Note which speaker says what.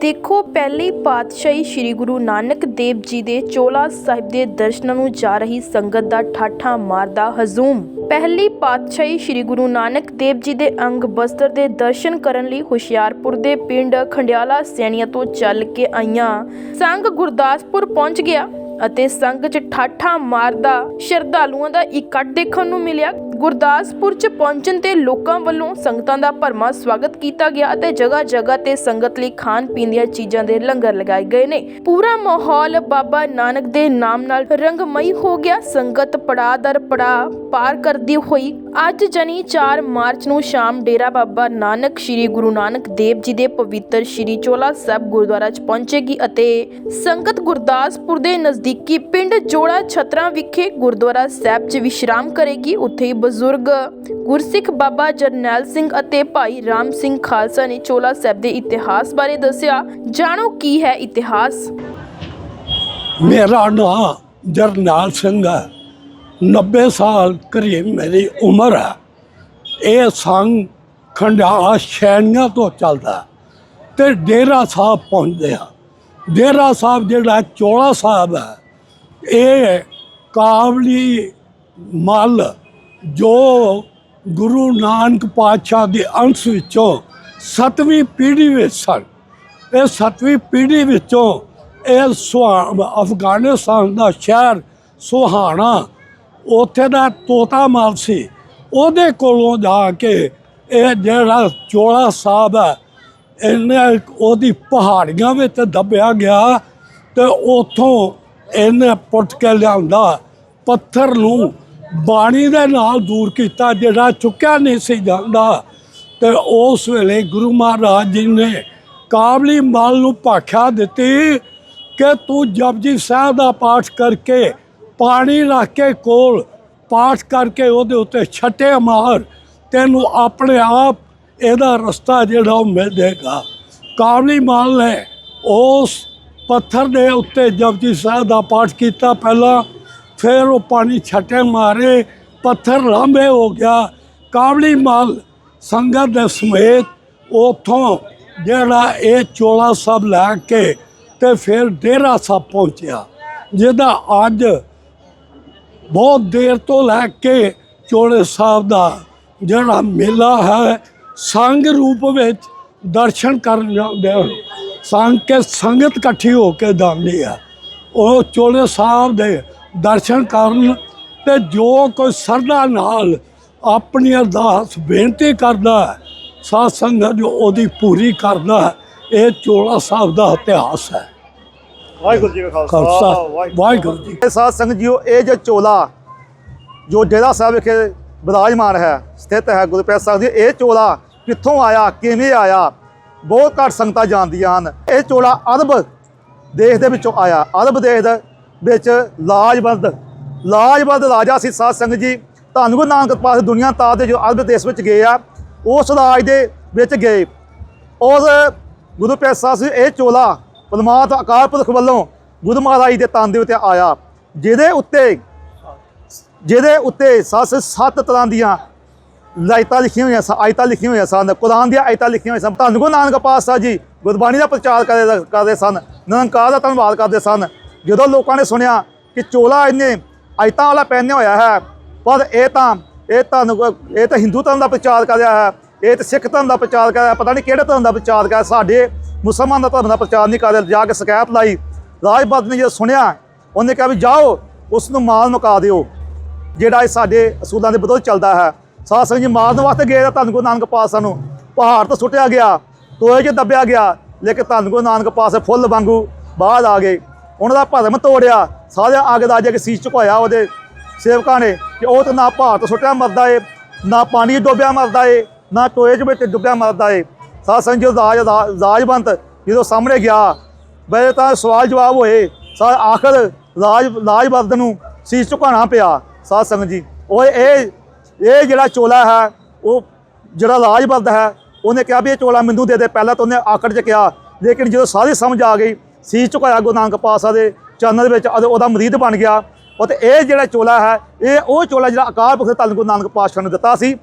Speaker 1: ਦੇਖੋ, ਪਹਿਲੀ ਪਾਤਸ਼ਾਹੀ ਸ੍ਰੀ ਗੁਰੂ ਨਾਨਕ ਦੇਵ ਜੀ ਦੇ ਚੋਲਾ ਸਾਹਿਬ ਦੇ ਦਰਸ਼ਨਾਂ ਨੂੰ ਜਾ ਰਹੀ ਸੰਗਤ ਦਾ ਠਾਠਾ ਮਾਰਦਾ ਹਜ਼ੂਮ। ਪਹਿਲੀ ਪਾਤਸ਼ਾਹੀ ਸ੍ਰੀ ਗੁਰੂ ਨਾਨਕ ਦੇਵ ਜੀ ਦੇ ਅੰਗ ਬਸਤਰ ਦੇ ਦਰਸ਼ਨ ਕਰਨ ਲਈ ਹੁਸ਼ਿਆਰਪੁਰ ਦੇ ਪਿੰਡ ਖੰਡਿਆਲਾ ਸੈਣੀਆਂ ਤੋਂ ਚੱਲ ਕੇ ਆਈਆਂ। ਸੰਗ ਗੁਰਦਾਸਪੁਰ ਪਹੁੰਚ ਗਿਆ ਅਤੇ ਸੰਗ 'ਚ ਠਾਠਾ ਮਾਰਦਾ ਸ਼ਰਧਾਲੂਆਂ ਦਾ ਇਕੱਠ ਦੇਖਣ ਨੂੰ ਮਿਲਿਆ। ਗੁਰਦਾਸਪੁਰ 'ਚ ਪਹੁੰਚਣ ਤੇ ਲੋਕਾਂ ਵੱਲੋਂ ਸੰਗਤਾਂ ਦਾ ਭਰਮਾ ਸਵਾਗਤ ਕੀਤਾ ਗਿਆ ਅਤੇ ਜਗ੍ਹਾ ਜਗ੍ਹਾ ਤੇ ਸੰਗਤ ਲਈ ਖਾਣ ਪੀਣ ਦੀਆਂ ਚੀਜ਼ਾਂ ਦੇ ਲੰਗਰ ਲਗਾਏ ਗਏ ਨੇ। ਪੂਰਾ ਮਾਹੌਲ ਬਾਬਾ ਨਾਨਕ ਦੇ ਨਾਮ ਨਾਲ ਰੰਗਮਈ ਹੋ ਗਿਆ। ਸੰਗਤ ਪੜਾ ਦਰ ਪੜਾ ਪਾਰ ਕਰਦੀ ਹੋਈ ਅੱਜ ਜਨੀ 4 ਮਾਰਚ ਨੂੰ ਸ਼ਾਮ ਡੇਰਾ ਬਾਬਾ ਨਾਨਕ ਸ੍ਰੀ ਗੁਰੂ ਨਾਨਕ ਦੇਵ ਜੀ ਦੇ ਪਵਿੱਤਰ ਸ੍ਰੀ ਚੋਲਾ ਸਾਹਿਬ ਗੁਰਦੁਆਰਾ 'ਚ ਪਹੁੰਚੇਗੀ ਅਤੇ ਸੰਗਤ ਗੁਰਦਾਸਪੁਰ ਦੇ ਨਜ਼ਦੀਕੀ ਪਿੰਡ ਜੋੜਾ ਛਤਰਾ ਵਿਖੇ ਗੁਰਦੁਆਰਾ ਸਾਹਿਬ 'ਚ ਵਿਸ਼ਰਾਮ ਕਰੇਗੀ। ਉੱਥੇ ਹੀ ਬਜ਼ੁਰਗ ਗੁਰਸਿੱਖ ਬਾਬਾ ਜਰਨੈਲ ਸਿੰਘ ਅਤੇ ਭਾਈ ਰਾਮ ਸਿੰਘ ਖਾਲਸਾ ਨੇ ਚੋਲਾ ਸਾਹਿਬ ਦੇ ਇਤਿਹਾਸ ਬਾਰੇ ਦੱਸਿਆ। ਜਾਣੋ ਕੀ ਹੈ ਇਤਿਹਾਸ?
Speaker 2: ਮੇਰਾ ਨਾਮ ਜਰਨੈਲ ਸਿੰਘ ਹੈ। 90 ਸਾਲ ਕਰੀਬ ਮੇਰੀ ਉਮਰ ਹੈ। ਇਹ ਸੰਗ ਖੰਡਾਲਾ ਸ਼ੈਣੀਆਂ ਤੋਂ ਚੱਲਦਾ ਹੈ ਤੇ ਡੇਰਾ ਸਾਹਿਬ ਪਹੁੰਚਦੇ ਆ ਡੇਰਾ ਸਾਹਿਬ ਜਿਹੜਾ ਚੋਲਾ ਸਾਹਿਬ ਹੈ, ਇਹ ਕਾਬਲੀ ਮਲ ਜੋ ਗੁਰੂ ਨਾਨਕ ਪਾਤਸ਼ਾਹ ਦੇ ਅੰਸ਼ ਵਿੱਚੋਂ ਸਤਵੀਂ ਪੀੜ੍ਹੀ ਵਿੱਚ ਸਨ, ਇਹ ਸਤਵੀਂ ਪੀੜ੍ਹੀ ਵਿੱਚੋਂ ਇਹ ਸੁਹਾ ਅਫਗਾਨਿਸਤਾਨ ਦਾ ਸ਼ਹਿਰ ਸੁਹਾਣਾ ਉੱਥੇ ਦਾ ਤੋਤਾ ਮਾਲ ਸੀ। ਉਹਦੇ ਕੋਲੋਂ ਜਾ ਕੇ ਇਹ ਜਿਹੜਾ ਚੋਲਾ ਸਾਹਿਬ ਹੈ, ਇਹਨੇ ਉਹਦੀ ਪਹਾੜੀਆਂ ਵਿੱਚ ਦੱਬਿਆ ਗਿਆ ਤੇ ਉਥੋਂ ਇਹਨੇ ਪੁੱਟ ਕੇ ਲਿਆਂਦਾ ਪੱਥਰ ਨੂੰ ਬਾਣੀ ਦੇ ਨਾਲ ਦੂਰ ਕੀਤਾ ਜਿਹੜਾ ਚੁੱਕਿਆ ਨਹੀਂ ਸੀ ਜਾਂਦਾ। ਤੇ ਉਸ ਵੇਲੇ ਗੁਰੂ ਮਹਾਰਾਜ ਜੀ ਨੇ ਕਾਬਲੀ ਮਲ ਨੂੰ ਭਾਖਿਆ ਦਿੱਤੀ ਕਿ ਤੂੰ ਜਪਜੀ ਸਾਹਿਬ ਦਾ ਪਾਠ ਕਰਕੇ ਪਾਣੀ ਰੱਖ ਕੇ ਕੋਲ ਪਾਠ ਕਰਕੇ ਉਹਦੇ ਉੱਤੇ ਛੱਟੇ ਮਾਰ, ਤੈਨੂੰ ਆਪਣੇ ਆਪ ਇਹਦਾ ਰਸਤਾ ਜਿਹੜਾ ਉਹ ਮਿਲ ਜਾਏਗਾ। ਕਾਬਲੀ ਮਾਲ ਨੇ ਉਸ ਪੱਥਰ ਦੇ ਉੱਤੇ ਜਪਜੀ ਸਾਹਿਬ ਦਾ ਪਾਠ ਕੀਤਾ ਪਹਿਲਾਂ। ਫਿਰ ਉਹ ਪਾਣੀ ਛੱਟੇ ਮਾਰੇ, ਪੱਥਰ ਲਾਂਬੇ ਹੋ ਗਿਆ। ਕਾਬਲੀ ਮਾਲ ਸੰਗਤ ਦੇ ਸਮੇਤ ਉਥੋਂ ਜਿਹੜਾ ਇਹ ਚੋਲਾ ਸਾਹਿਬ ਲੈ ਕੇ ਤੇ ਫਿਰ ਡੇਰਾ ਸਾਹਿਬ ਪਹੁੰਚਿਆ, ਜਿਹਦਾ ਅੱਜ ਬਹੁਤ ਦੇਰ ਤੋਂ ਲੈ ਕੇ ਚੋਲੇ ਸਾਹਿਬ ਦਾ ਜਿਹੜਾ ਮੇਲਾ ਹੈ, ਸੰਗ ਰੂਪ ਵਿੱਚ ਦਰਸ਼ਨ ਕਰਨ ਜਾਂਦੇ ਹਨ। ਸੰਗ ਕੇ ਸੰਗਤ ਇਕੱਠੀ ਹੋ ਕੇ ਜਾਂਦੀ ਹੈ ਉਹ ਚੋਲੇ ਸਾਹਿਬ ਦੇ ਦਰਸ਼ਨ ਕਰਨ ਤੇ ਜੋ ਕੋਈ ਸਰਦਾ ਨਾਲ ਆਪਣੀ ਅਰਦਾਸ ਬੇਨਤੀ ਕਰਦਾ ਸਾਧ ਸੰਗਤ ਜੋ ਉਹਦੀ ਪੂਰੀ ਕਰਦਾ ਇਹ ਚੋਲਾ ਸਾਹਿਬ ਦਾ ਇਤਿਹਾਸ ਹੈ।
Speaker 3: ਵਾਹਿਗੁਰੂ ਜੀ ਕਾ ਖਾਲਸਾ
Speaker 2: ਵਾਹਿਗੁਰੂ ਜੀ
Speaker 3: ਸਾਧ ਸੰਗਤ ਜੀਓ ਇਹ ਜੋ ਚੋਲਾ ਜੋ ਡੇਰਾ ਸਾਹਿਬ ਵਿਖੇ ਵਿਰਾਜਮਾਨ ਹੈ ਸਥਿਤ ਹੈ ਗੁਰੂ ਸਾਹਿਬ ਦੀ ਇਹ ਚੋਲਾ ਕਿੱਥੋਂ ਆਇਆ ਕਿਵੇਂ ਆਇਆ? ਬਹੁਤ ਘੱਟ ਸੰਗਤਾਂ ਜਾਣਦੀਆਂ ਹਨ। ਇਹ ਚੋਲਾ ਅਰਬ ਦੇਸ਼ ਦੇ ਵਿੱਚੋਂ ਆਇਆ। ਅਰਬ ਦੇਸ਼ ਦੇ ਵਿੱਚ ਲਾਜਵੰਦ ਲਾਜਵੰਦ ਰਾਜਾ ਸੀ ਸਾਧ ਸੰਗਤ ਜੀ। ਧੰਨ ਗੁਰੂ ਨਾਨਕ ਪਾਸ ਦੁਨੀਆ ਤਾਰ ਦੇ ਜੋ ਅਰਬ ਦੇਸ਼ ਵਿੱਚ ਗਏ ਆ, ਉਸ ਰਾਜ ਦੇ ਵਿੱਚ ਗਏ। ਉਸ ਗੁਰੂ ਪਿਆਰੇ ਸਾਹਿਬ ਸੀ ਇਹ ਚੋਲਾ ਪਰਮਾਤਮਾ ਅਕਾਲ ਪੁਰਖ ਵੱਲੋਂ ਗੁਰੂ ਮਹਾਰਾਜ ਦੇ ਤਨ ਦੇ ਉੱਤੇ ਆਇਆ, ਜਿਹਦੇ ਉੱਤੇ ਜਿਹਦੇ ਉੱਤੇ ਸੱਸ ਸੱਤ ਤਰ੍ਹਾਂ ਦੀਆਂ ਲਾਇਤਾਂ ਲਿਖੀਆਂ ਹੋਈਆਂ ਸਨ, ਆਇਤਾਂ ਲਿਖੀਆਂ ਹੋਈਆਂ ਸਨ, ਕੁਰਾਨ ਦੀਆਂ ਆਇਤਾਂ ਲਿਖੀਆਂ ਹੋਈਆਂ ਸਨ। ਧੰਨ ਗੁਰੂ ਨਾਨਕ ਪਾਤਸ਼ਾਹ ਜੀ ਗੁਰਬਾਣੀ ਦਾ ਪ੍ਰਚਾਰ ਕਰਦੇ ਕਰਦੇ ਸਨ, ਨਿਰੰਕਾਰ ਦਾ ਧੰਨਵਾਦ ਕਰਦੇ ਸਨ। ਜਦੋਂ ਲੋਕਾਂ ਨੇ ਸੁਣਿਆ ਕਿ ਚੋਲਾ ਇਹਨੇ ਆਇਤਾਂ ਵਾਲਾ ਪਹਿਨਿਆ ਹੋਇਆ ਹੈ, ਪਰ ਇਹ ਤਾਂ ਇਹ ਤਾਂ ਇਹ ਤਾਂ ਹਿੰਦੂ ਧਰਮ ਦਾ ਪ੍ਰਚਾਰ ਕਰ ਰਿਹਾ ਹੈ, ਇਹ ਤਾਂ ਸਿੱਖ ਧਰਮ ਦਾ ਪ੍ਰਚਾਰ ਕਰ ਰਿਹਾ ਪਤਾ ਨਹੀਂ ਕਿਹੜੇ ਧਰਮ ਦਾ ਪ੍ਰਚਾਰ ਕਰ ਰਿਹਾ, ਸਾਡੇ ਮੁਸਲਮਾਨ ਦਾ ਧਰਮ ਦਾ ਪ੍ਰਚਾਰ ਨਹੀਂ ਕਰ ਰਿਹਾ, ਜਾ ਕੇ ਸ਼ਿਕਾਇਤ ਲਾਈ। ਰਾਜ ਨੇ ਜਦੋਂ ਸੁਣਿਆ, ਉਹਨੇ ਕਿਹਾ ਵੀ ਜਾਓ ਉਸ ਨੂੰ ਮਾਲ ਮੁਕਾ ਦਿਓ, ਜਿਹੜਾ ਇਹ ਸਾਡੇ ਅਸੂਲਾਂ ਦੇ ਵਿਰੁੱਧ ਚੱਲਦਾ ਹੈ। ਸਾਧ ਸਿੰਘ ਜੀ, ਮਾਰਨ ਵਾਸਤੇ ਗਏ ਤਾਂ ਧੰਨ ਗੁਰੂ ਨਾਨਕ ਪਾਤਸ਼ਾਹ ਨੂੰ ਪਹਾੜ ਤੋਂ ਸੁੱਟਿਆ ਗਿਆ, ਤੋਏ 'ਚ ਦੱਬਿਆ ਗਿਆ, ਲੇਕਿਨ ਧੰਨ ਗੁਰੂ ਨਾਨਕ ਪਾਤਸ਼ਾਹ ਫੁੱਲ ਵਾਂਗੂ ਬਾਹਰ ਆ ਗਏ। ਉਹਨਾਂ ਦਾ ਭਰਮ ਤੋੜਿਆ ਸਾਰੇ ਅੱਗ ਦਾ ਕੇ ਸੀਸ ਝੁਕਾਇਆ ਉਹਦੇ ਸੇਵਕਾਂ ਨੇ ਕਿ ਉਹ ਤਾਂ ਨਾ ਪਹਾੜ ਤੋਂ ਸੁੱਟਿਆ ਮਰਦਾ ਏ, ਨਾ ਪਾਣੀ 'ਚ ਡੁੱਬਿਆ ਮਰਦਾ ਏ, ਨਾ ਟੋਏ 'ਚ ਵਿੱਚ ਡੁੱਬਿਆ ਮਰਦਾ ਏ। ਸਾਧ ਸੰਗਤ ਜੀ ਰਾਜ ਰਾਜਬੰਤ ਜਦੋਂ ਸਾਹਮਣੇ ਗਿਆ, ਬਈ ਤਾਂ ਸਵਾਲ ਜਵਾਬ ਹੋਏ ਸਾ ਆਖਰ ਰਾਜ ਰਾਜਵਰਦ ਨੂੰ ਸੀਸ ਝੁਕਾਉਣਾ ਪਿਆ। ਸਾਧ ਸੰਗਤ ਜੀ ਉਹ ਇਹ ਇਹ ਜਿਹੜਾ ਚੋਲਾ ਹੈ, ਉਹ ਜਿਹੜਾ ਰਾਜਵਰਦ ਹੈ, ਉਹਨੇ ਕਿਹਾ ਵੀ ਇਹ ਚੋਲਾ ਮੈਨੂੰ ਦੇ ਦੇ, ਪਹਿਲਾਂ ਤਾਂ ਉਹਨੇ ਆਖਰ 'ਚ ਕਿਹਾ, ਲੇਕਿਨ ਜਦੋਂ ਸਾਰੀ ਸਮਝ ਆ ਗਈ ਸੀਸ ਝੁਕਾਇਆ ਗੁਰੂ ਨਾਨਕ ਪਾਤਸ਼ਾਹ ਦੇ ਚਰਨਾਂ ਦੇ ਵਿੱਚ, ਅਤੇ ਉਹਦਾ ਮਰੀਦ ਬਣ ਗਿਆ। ਉਹ ਤੇ ਇਹ ਜਿਹੜਾ ਚੋਲਾ ਹੈ, ਇਹ ਉਹ ਚੋਲਾ ਜਿਹੜਾ ਅਕਾਲ ਪੁਰਖ ਧੰਨ ਗੁਰੂ ਨਾਨਕ ਪਾਤਸ਼ਾਹ ਨੂੰ ਦਿੱਤਾ ਸੀ।